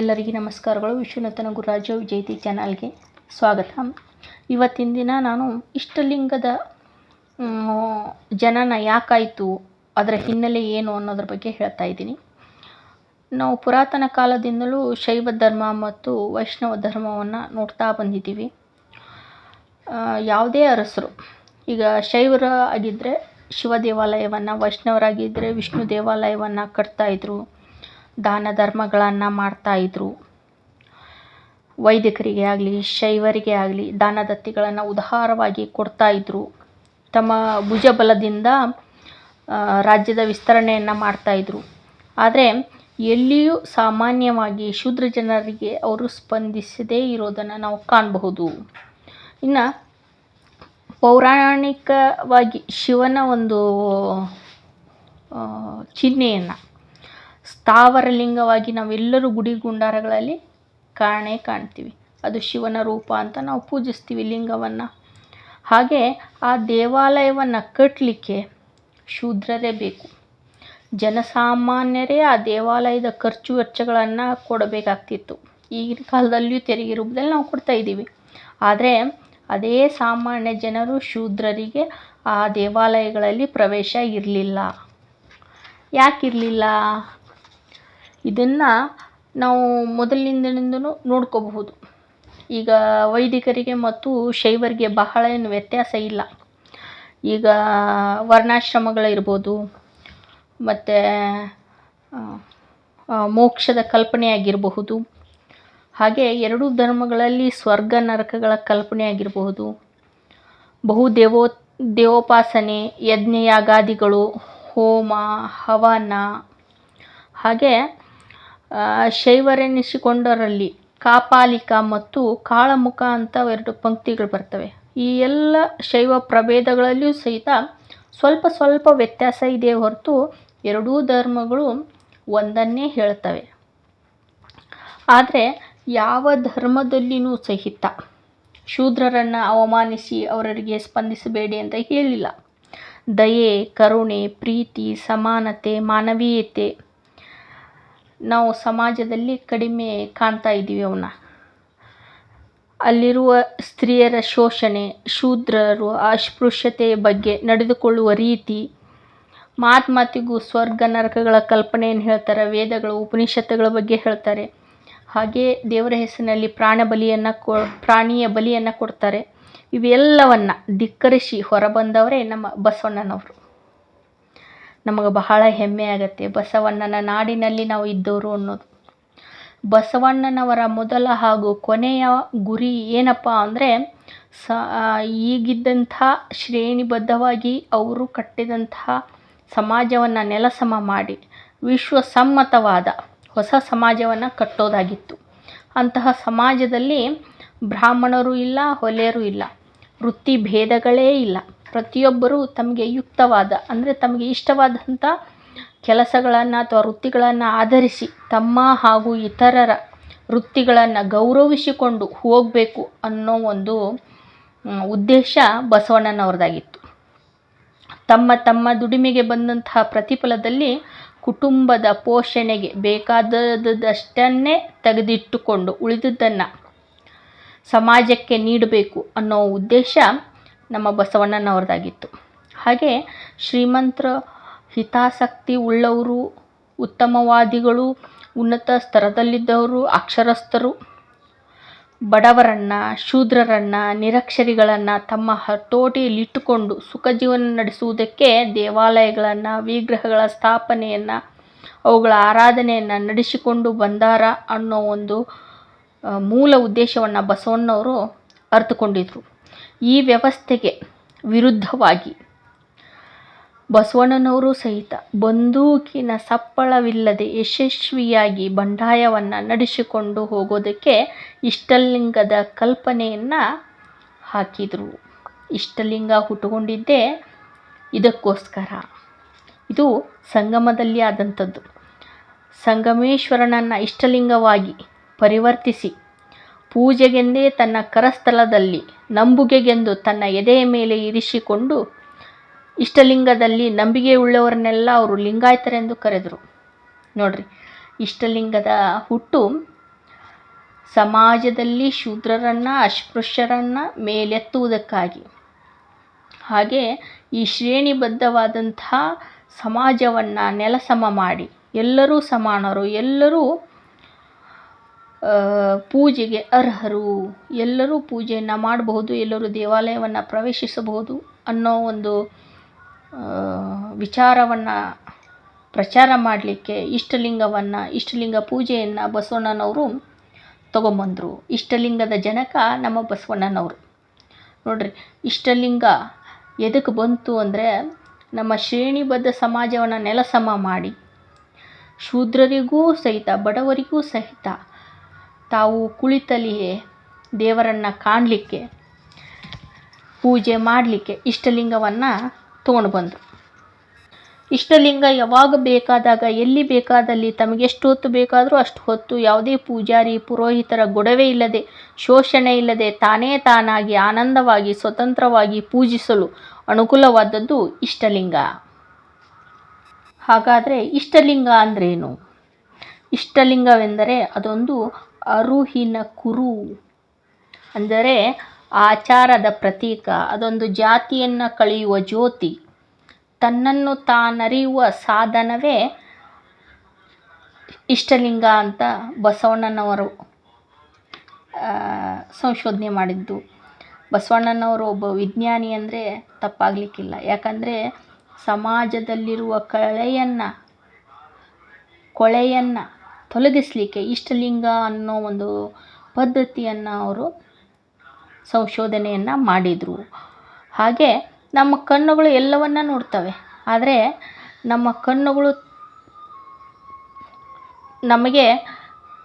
ಎಲ್ಲರಿಗೂ ನಮಸ್ಕಾರಗಳು. ವಿಶ್ವನಾಥನ ಗುರುರಾಜ ವಿಜಯತಿ ಚಾನಲ್ಗೆ ಸ್ವಾಗತ. ಇವತ್ತಿನ ದಿನ ನಾನು ಇಷ್ಟಲಿಂಗದ ಜನನ ಯಾಕಾಯಿತು, ಅದರ ಹಿನ್ನೆಲೆ ಏನು ಅನ್ನೋದ್ರ ಬಗ್ಗೆ ಹೇಳ್ತಾ ಇದ್ದೀನಿ. ನಾವು ಪುರಾತನ ಕಾಲದಿಂದಲೂ ಶೈವ ಧರ್ಮ ಮತ್ತು ವೈಷ್ಣವ ಧರ್ಮವನ್ನು ನೋಡ್ತಾ ಬಂದಿದ್ದೀವಿ. ಯಾವುದೇ ಅರಸರು, ಈಗ ಶೈವರ ಆಗಿದ್ದರೆ ಶಿವ ದೇವಾಲಯವನ್ನು ವೈಷ್ಣವರಾಗಿದ್ದರೆ ವಿಷ್ಣು ದೇವಾಲಯವನ್ನು ಕಟ್ತಾಯಿದ್ರು ದಾನ ಧರ್ಮಗಳನ್ನು ಮಾಡ್ತಾಯಿದ್ರು ವೈದಿಕರಿಗೆ ಆಗಲಿ, ಶೈವರಿಗೆ ಆಗಲಿ ದಾನದತ್ತಿಗಳನ್ನು ಉದಾರವಾಗಿ ಕೊಡ್ತಾಯಿದ್ರು ತಮ್ಮ ಭುಜಬಲದಿಂದ ರಾಜ್ಯದ ವಿಸ್ತರಣೆಯನ್ನು ಮಾಡ್ತಾಯಿದ್ರು ಆದರೆ ಎಲ್ಲಿಯೂ ಸಾಮಾನ್ಯವಾಗಿ ಶೂದ್ರ ಜನರಿಗೆ ಅವರು ಸ್ಪಂದಿಸದೇ ಇರೋದನ್ನು ನಾವು ಕಾಣಬಹುದು. ಇನ್ನು ಪೌರಾಣಿಕವಾಗಿ ಶಿವನ ಒಂದು ಚಿಹ್ನೆಯನ್ನು ಸ್ಥಾವರ ಲಿಂಗವಾಗಿ ನಾವೆಲ್ಲರೂ ಗುಡಿ ಗುಂಡಾರಗಳಲ್ಲಿ ಕಾಣೇ ಕಾಣ್ತೀವಿ. ಅದು ಶಿವನ ರೂಪ ಅಂತ ನಾವು ಪೂಜಿಸ್ತೀವಿ ಲಿಂಗವನ್ನು. ಹಾಗೆ ಆ ದೇವಾಲಯವನ್ನು ಕಟ್ಟಲಿಕ್ಕೆ ಶೂದ್ರರೇ ಬೇಕು. ಜನಸಾಮಾನ್ಯರೇ ಆ ದೇವಾಲಯದ ಖರ್ಚು ವೆಚ್ಚಗಳನ್ನು ಕೊಡಬೇಕಾಗ್ತಿತ್ತು. ಈಗಿನ ಕಾಲದಲ್ಲಿಯೂ ತೆರಿಗೆ ರೂಪದಲ್ಲಿ ನಾವು ಕೊಡ್ತಾ ಇದ್ದೀವಿ. ಆದರೆ ಅದೇ ಸಾಮಾನ್ಯ ಜನರು ಶೂದ್ರರಿಗೆ ಆ ದೇವಾಲಯಗಳಲ್ಲಿ ಪ್ರವೇಶ ಇರಲಿಲ್ಲ. ಯಾಕಿರಲಿಲ್ಲ? ಇದನ್ನು ನಾವು ಮೊದಲಿನಿಂದಲೂ ನೋಡ್ಕೋಬಹುದು. ಈಗ ವೈದಿಕರಿಗೆ ಮತ್ತು ಶೈವರಿಗೆ ಬಹಳ ಏನು ವ್ಯತ್ಯಾಸ ಇಲ್ಲ. ಈಗ ವರ್ಣಾಶ್ರಮಗಳಿರ್ಬೋದು ಮತ್ತು ಮೋಕ್ಷದ ಕಲ್ಪನೆ ಆಗಿರಬಹುದು ಹಾಗೆ ಎರಡೂ ಧರ್ಮಗಳಲ್ಲಿ ಸ್ವರ್ಗ ನರಕಗಳ ಕಲ್ಪನೆ ಆಗಿರಬಹುದು ಬಹು ದೇವೋ, ದೇವೋಪಾಸನೆ ಯಜ್ಞ ಯಾಗಾದಿಗಳು ಹೋಮ, ಹವನ. ಹಾಗೆ ಆ, ಶೈವರೆನಿಸಿಕೊಂಡವರಲ್ಲಿ ಕಾಪಾಲಿಕ ಮತ್ತು ಕಾಳಮುಖ ಅಂತ ಎರಡು ಪಂಕ್ತಿಗಳು ಬರ್ತವೆ. ಈ ಎಲ್ಲ ಶೈವ ಪ್ರಭೇದಗಳಲ್ಲಿಯೂ ಸಹಿತ ಸ್ವಲ್ಪ ಸ್ವಲ್ಪ ವ್ಯತ್ಯಾಸ ಇದೆ ಹೊರತು ಎರಡೂ ಧರ್ಮಗಳು ಒಂದನ್ನೇ ಹೇಳ್ತವೆ. ಆದರೆ ಯಾವ ಧರ್ಮದಲ್ಲಿಯೂ ಸಹಿತ ಶೂದ್ರರನ್ನು ಅವಮಾನಿಸಿ ಅವರಿಗೆ ಸ್ಪಂದಿಸಬೇಡಿ ಅಂತ ಹೇಳಿಲ್ಲ. ದಯೆ ಕರುಣೆ ಪ್ರೀತಿ ಸಮಾನತೆ ಮಾನವೀಯತೆ ನಾವು ಸಮಾಜದಲ್ಲಿ ಕಡಿಮೆ ಕಾಣ್ತಾ ಇದ್ದೀವಿ ಅವನ್ನ. ಅಲ್ಲಿರುವ ಸ್ತ್ರೀಯರ ಶೋಷಣೆ, ಶೂದ್ರರು ಅಸ್ಪೃಶ್ಯತೆಯ ಬಗ್ಗೆ ನಡೆದುಕೊಳ್ಳುವ ರೀತಿ, ಮಾತು ಮಾತಿಗೂ ಸ್ವರ್ಗ ನರಕಗಳ ಕಲ್ಪನೆಯನ್ನು ಹೇಳ್ತಾರೆ, ವೇದಗಳು, ಉಪನಿಷತ್ತುಗಳ ಬಗ್ಗೆ ಹೇಳ್ತಾರೆ. ಹಾಗೆ ದೇವರ ಹೆಸರಿನಲ್ಲಿ ಪ್ರಾಣ ಬಲಿಯನ್ನು ಕೊ, ಪ್ರಾಣಿಯ ಬಲಿಯನ್ನು ಕೊಡ್ತಾರೆ. ಇವೆಲ್ಲವನ್ನು ಧಿಕ್ಕರಿಸಿ ಹೊರಬಂದವರೇ ನಮ್ಮ ಬಸವಣ್ಣನವರು. ನಮಗೆ ಬಹಳ ಹೆಮ್ಮೆ ಆಗುತ್ತೆ. ಬಸವಣ್ಣನ ನಾಡಿನಲ್ಲಿ ನಾವು ಇದ್ದವರು ಅನ್ನೋದು. ಬಸವಣ್ಣನವರ ಮೊದಲ ಹಾಗೂ ಕೊನೆಯ ಗುರಿ ಏನಪ್ಪ ಅಂದರೆ, ಸ ಈಗಿದ್ದಂಥ ಶ್ರೇಣಿಬದ್ಧವಾಗಿ ಅವರು ಕಟ್ಟಿದಂತಹ ಸಮಾಜವನ್ನು ನೆಲಸಮ ಮಾಡಿ ವಿಶ್ವಸಮ್ಮತವಾದ ಹೊಸ ಸಮಾಜವನ್ನು ಕಟ್ಟೋದಾಗಿತ್ತು. ಅಂತಹ ಸಮಾಜದಲ್ಲಿ ಬ್ರಾಹ್ಮಣರು ಇಲ್ಲ, ಹೊಲೆಯರು ಇಲ್ಲ, ವೃತ್ತಿ ಭೇದಗಳೇ ಇಲ್ಲ. ಪ್ರತಿಯೊಬ್ಬರೂ ತಮಗೆ ಯುಕ್ತವಾದ, ಅಂದರೆ ತಮಗೆ ಇಷ್ಟವಾದಂಥ ಕೆಲಸಗಳನ್ನು ಅಥವಾ ವೃತ್ತಿಗಳನ್ನು ಆಧರಿಸಿ ತಮ್ಮ ಹಾಗೂ ಇತರರ ವೃತ್ತಿಗಳನ್ನು ಗೌರವಿಸಿಕೊಂಡು ಹೋಗಬೇಕು ಅನ್ನೋ ಒಂದು ಉದ್ದೇಶ ಬಸವಣ್ಣನವ್ರದ್ದಾಗಿತ್ತು ತಮ್ಮ ತಮ್ಮ ದುಡಿಮೆಗೆ ಬಂದಂತಹ ಪ್ರತಿಫಲದಲ್ಲಿ ಕುಟುಂಬದ ಪೋಷಣೆಗೆ ಬೇಕಾದದಷ್ಟನ್ನೇ ತೆಗೆದಿಟ್ಟುಕೊಂಡು ಉಳಿದದ್ದನ್ನು ಸಮಾಜಕ್ಕೆ ನೀಡಬೇಕು ಅನ್ನೋ ಉದ್ದೇಶ ನಮ್ಮ ಬಸವಣ್ಣನವ್ರದ್ದಾಗಿತ್ತು. ಹಾಗೆ ಶ್ರೀಮಂತರ, ಹಿತಾಸಕ್ತಿ ಉಳ್ಳವರು, ಉತ್ತಮವಾದಿಗಳು, ಉನ್ನತ ಸ್ತರದಲ್ಲಿದ್ದವರು, ಅಕ್ಷರಸ್ಥರು. ಬಡವರನ್ನು, ಶೂದ್ರರನ್ನು, ನಿರಕ್ಷರಿಗಳನ್ನು ತಮ್ಮ ಹತೋಟಿಯಲ್ಲಿಟ್ಟುಕೊಂಡು ಸುಖ ಜೀವನ ನಡೆಸುವುದಕ್ಕೆ ದೇವಾಲಯಗಳನ್ನು, ವಿಗ್ರಹಗಳ ಸ್ಥಾಪನೆಯನ್ನು, ಅವುಗಳ ಆರಾಧನೆಯನ್ನು ನಡೆಸಿಕೊಂಡು ಬಂದಾರ ಅನ್ನೋ ಒಂದು ಮೂಲ ಉದ್ದೇಶವನ್ನು ಬಸವಣ್ಣವರು ಅರ್ಥಕೊಂಡಿದ್ರು ಈ ವ್ಯವಸ್ಥೆಗೆ ವಿರುದ್ಧವಾಗಿ ಬಸವಣ್ಣನವರು ಸಹಿತ ಬಂದೂಕಿನ ಸಪ್ಪಳವಿಲ್ಲದೆ ಯಶಸ್ವಿಯಾಗಿ ಬಂಡಾಯವನ್ನು ನಡೆಸಿಕೊಂಡು ಹೋಗೋದಕ್ಕೆ ಇಷ್ಟಲಿಂಗದ ಕಲ್ಪನೆಯನ್ನು ಹಾಕಿದರು. ಇಷ್ಟಲಿಂಗ ಹುಟ್ಟುಕೊಂಡಿದ್ದೇ ಇದಕ್ಕೋಸ್ಕರ. ಇದು ಸಂಗಮದಲ್ಲಿ ಆದಂಥದ್ದು. ಸಂಗಮೇಶ್ವರನನ್ನು ಇಷ್ಟಲಿಂಗವಾಗಿ ಪರಿವರ್ತಿಸಿ ಪೂಜೆಗೆಂದೇ ತನ್ನ ಕರಸ್ಥಲದಲ್ಲಿ ನಂಬುಗೆಗೆಂದು ತನ್ನ ಎದೆಯ ಮೇಲೆ ಇರಿಸಿಕೊಂಡು ಇಷ್ಟಲಿಂಗದಲ್ಲಿ ನಂಬಿಕೆ ಉಳ್ಳವರನ್ನೆಲ್ಲ ಅವರು ಲಿಂಗಾಯತರೆಂದು ಕರೆದರು. ನೋಡ್ರಿ, ಇಷ್ಟಲಿಂಗದ ಹುಟ್ಟು ಸಮಾಜದಲ್ಲಿ ಶೂದ್ರರನ್ನು, ಅಸ್ಪೃಶ್ಯರನ್ನು ಮೇಲೆತ್ತುವುದಕ್ಕಾಗಿ. ಹಾಗೆ ಈ ಶ್ರೇಣಿಬದ್ಧವಾದಂತಹ ಸಮಾಜವನ್ನು ನೆಲಸಮ ಮಾಡಿ, ಎಲ್ಲರೂ ಸಮಾನರು, ಎಲ್ಲರೂ ಪೂಜೆಗೆ ಅರ್ಹರು. ಎಲ್ಲರೂ ಪೂಜೆಯನ್ನು ಮಾಡಬಹುದು, ಎಲ್ಲರೂ ದೇವಾಲಯವನ್ನು ಪ್ರವೇಶಿಸಬಹುದು ಅನ್ನೋ ಒಂದು ವಿಚಾರವನ್ನು ಪ್ರಚಾರ ಮಾಡಲಿಕ್ಕೆ ಇಷ್ಟಲಿಂಗವನ್ನು, ಇಷ್ಟಲಿಂಗ ಪೂಜೆಯನ್ನು ಬಸವಣ್ಣನವರು ತಗೊಂಬಂದರು. ಇಷ್ಟಲಿಂಗದ ಜನಕ ನಮ್ಮ ಬಸವಣ್ಣನವರು. ನೋಡ್ರಿ, ಇಷ್ಟಲಿಂಗ ಎದಕ್ಕೆ ಬಂತು ಅಂದರೆ ನಮ್ಮ ಶ್ರೇಣಿಬದ್ಧ ಸಮಾಜವನ್ನು ನೆಲಸಮ ಮಾಡಿ, ಶೂದ್ರರಿಗೂ ಸಹಿತ, ಬಡವರಿಗೂ ಸಹಿತ ತಾವು ಕುಳಿತಲ್ಲಿಯೇ ದೇವರನ್ನು ಕಾಣಲಿಕ್ಕೆ, ಪೂಜೆ ಮಾಡಲಿಕ್ಕೆ ಇಷ್ಟಲಿಂಗವನ್ನು ತೊಗೊಂಡು ಬಂದರು. ಇಷ್ಟಲಿಂಗ ಯಾವಾಗ ಬೇಕಾದಾಗ, ಎಲ್ಲಿ ಬೇಕಾದಲ್ಲಿ ತಮಗೆಷ್ಟು ಹೊತ್ತು ಬೇಕಾದರೂ ಅಷ್ಟು ಹೊತ್ತು ಯಾವುದೇ ಪೂಜಾರಿ, ಪುರೋಹಿತರ ಗೊಡವೆ ಇಲ್ಲದೆ, ಶೋಷಣೆ ಇಲ್ಲದೆ ತಾನೇ ತಾನಾಗಿ ಆನಂದವಾಗಿ, ಸ್ವತಂತ್ರವಾಗಿ ಪೂಜಿಸಲು ಅನುಕೂಲವಾದದ್ದು ಇಷ್ಟಲಿಂಗ. ಹಾಗಾದರೆ ಇಷ್ಟಲಿಂಗ ಅಂದ್ರೇನು? ಇಷ್ಟಲಿಂಗವೆಂದರೆ ಅದೊಂದು ಅರುಹಿನ ಕುರು ಅಂದರೆ ಆಚಾರದ ಪ್ರತೀಕ. ಅದೊಂದು ಜಾತಿಯನ್ನು ಕಳೆಯುವ ಜ್ಯೋತಿ. ತನ್ನನ್ನು ತಾನರಿಯುವ ಸಾಧನವೇ ಇಷ್ಟಲಿಂಗ ಅಂತ ಬಸವಣ್ಣನವರು ಸಂಶೋಧನೆ ಮಾಡಿದ್ದು. ಬಸವಣ್ಣನವರು ಒಬ್ಬ ವಿಜ್ಞಾನಿ ಅಂದರೆ ತಪ್ಪಾಗಲಿಕ್ಕಿಲ್ಲ. ಯಾಕಂದರೆ ಸಮಾಜದಲ್ಲಿರುವ ಕಳೆಯನ್ನು, ಕೊಳೆಯನ್ನು ತೊಲಗಿಸಲಿಕ್ಕೆ ಇಷ್ಟಲಿಂಗ ಅನ್ನೋ ಒಂದು ಪದ್ಧತಿಯನ್ನು ಅವರು ಸಂಶೋಧನೆಯನ್ನು ಮಾಡಿದರು. ಹಾಗೆ ನಮ್ಮ ಕಣ್ಣುಗಳು ಎಲ್ಲವನ್ನ ನೋಡ್ತವೆ. ಆದರೆ ನಮ್ಮ ಕಣ್ಣುಗಳು ನಮಗೆ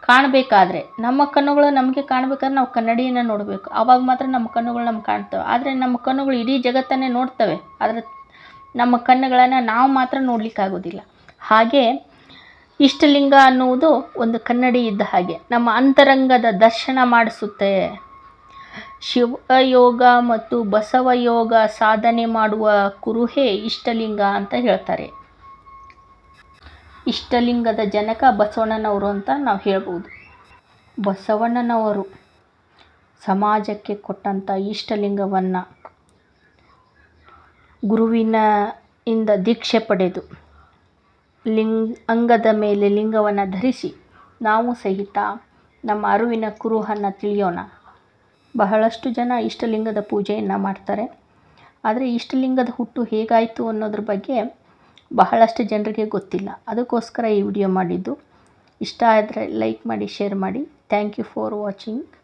ಕಾಣಬೇಕಾದ್ರೆ, ನಮ್ಮ ಕಣ್ಣುಗಳು ನಮಗೆ ಕಾಣಬೇಕಾದ್ರೆ ನಾವು ಕನ್ನಡಿಯನ್ನು ನೋಡಬೇಕು. ಆವಾಗ ಮಾತ್ರ ನಮ್ಮ ಕಣ್ಣುಗಳು ನಮ್ಗೆ ಕಾಣ್ತವೆ. ಆದರೆ ನಮ್ಮ ಕಣ್ಣುಗಳು ಇಡೀ ಜಗತ್ತನ್ನೇ ನೋಡ್ತವೆ. ಆದರೆ ನಮ್ಮ ಕಣ್ಣುಗಳನ್ನು ನಾವು ಮಾತ್ರ ನೋಡಲಿಕ್ಕಾಗೋದಿಲ್ಲ. ಹಾಗೆ ಇಷ್ಟಲಿಂಗ ಅನ್ನುವುದು ಒಂದು ಕನ್ನಡಿ ಇದ್ದ ಹಾಗೆ. ನಮ್ಮ ಅಂತರಂಗದ ದರ್ಶನ ಮಾಡಿಸುತ್ತೆ. ಶಿವಯೋಗ ಮತ್ತು ಬಸವಯೋಗ ಸಾಧನೆ ಮಾಡುವ ಕುರುಹೇ ಇಷ್ಟಲಿಂಗ ಅಂತ ಹೇಳ್ತಾರೆ. ಇಷ್ಟಲಿಂಗದ ಜನಕ ಬಸವಣ್ಣನವರು ಅಂತ ನಾವು ಹೇಳ್ಬೋದು. ಬಸವಣ್ಣನವರು ಸಮಾಜಕ್ಕೆ ಕೊಟ್ಟಂಥ ಇಷ್ಟಲಿಂಗವನ್ನು ಗುರುವಿನ ಇಂದ ದೀಕ್ಷೆ ಪಡೆದು ಲಿಂಗ, ಅಂಗದ ಮೇಲೆ ಲಿಂಗವನ್ನು ಧರಿಸಿ ನಾವು ಸಹಿತ ನಮ್ಮ ಅರಿವಿನ ಕುರುಹನ್ನು ತಿಳಿಯೋಣ. ಬಹಳಷ್ಟು ಜನ ಇಷ್ಟಲಿಂಗದ ಪೂಜೆಯನ್ನು ಮಾಡ್ತಾರೆ. ಆದರೆ ಇಷ್ಟಲಿಂಗದ ಹುಟ್ಟು ಹೇಗಾಯಿತು ಅನ್ನೋದ್ರ ಬಗ್ಗೆ ಬಹಳಷ್ಟು ಜನರಿಗೆ ಗೊತ್ತಿಲ್ಲ. ಅದಕ್ಕೋಸ್ಕರ ಈ ವಿಡಿಯೋ ಮಾಡಿದ್ದು. ಇಷ್ಟ ಆದರೆ ಲೈಕ್ ಮಾಡಿ, ಶೇರ್ ಮಾಡಿ. Thank you for watching.